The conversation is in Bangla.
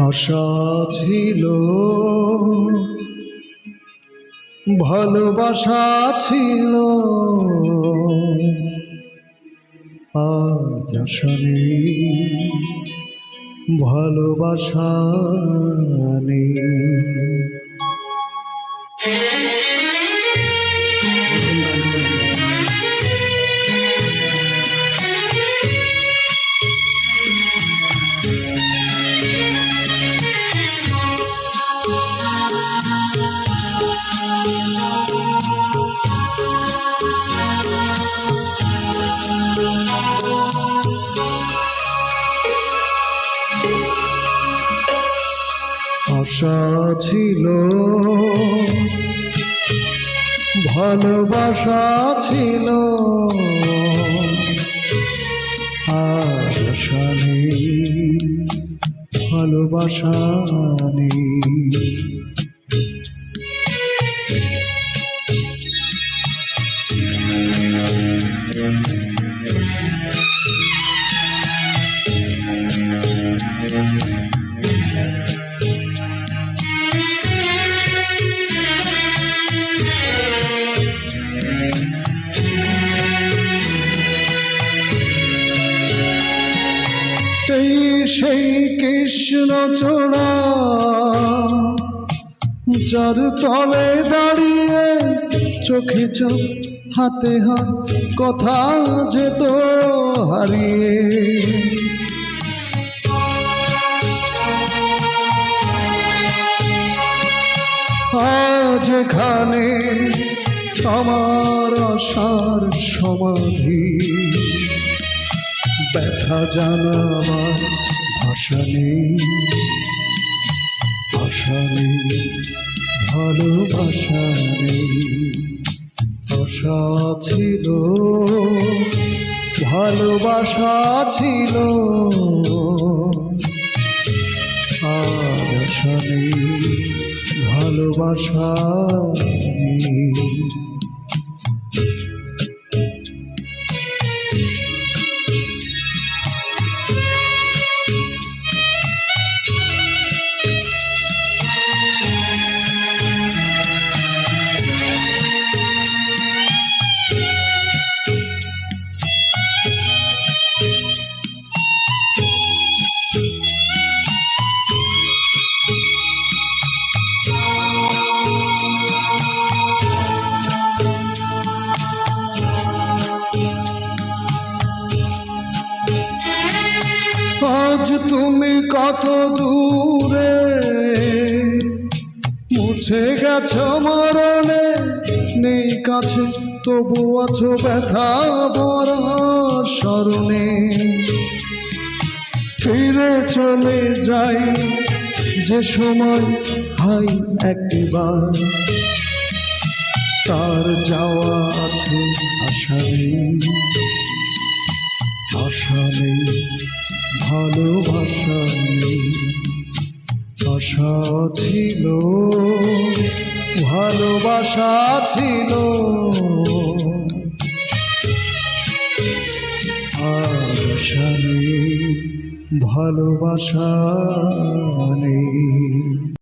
আশা ছিল। ভালোবাসা ছিল। আজ আশা ভালোবাসা নেই। ছিল। ভালোবাসা ছিল। আশা নেই ভালোবাসা নেই। সেই কৃষ্ণ চোড়া। যার তলে দাঁড়িয়ে চোখে চোখ, হাতে হাত, কথা যেত হারিয়ে। আজ এখানে আমার আশার সমাধি। ব্যথা জানাবার ভাষা নেই আশা ভালোবাসা নেই আশা ছিল ভালোবাসা ছিল। আশা ভালোবাসা নেই। আজ তুমি কত দূরে? মুছে গেছো মরণে, নেই কাছে, তবু আছো ব্যথা বড় স্মরণে। ফিরে চলে যাই যে সময়, হাই একবার। তার যাওয়া আছে আশা নেই। আশা নেই ভালোবাসা নেই। আশা ছিল ভালোবাসা ছিল। আশা নেই ভালোবাসা নেই।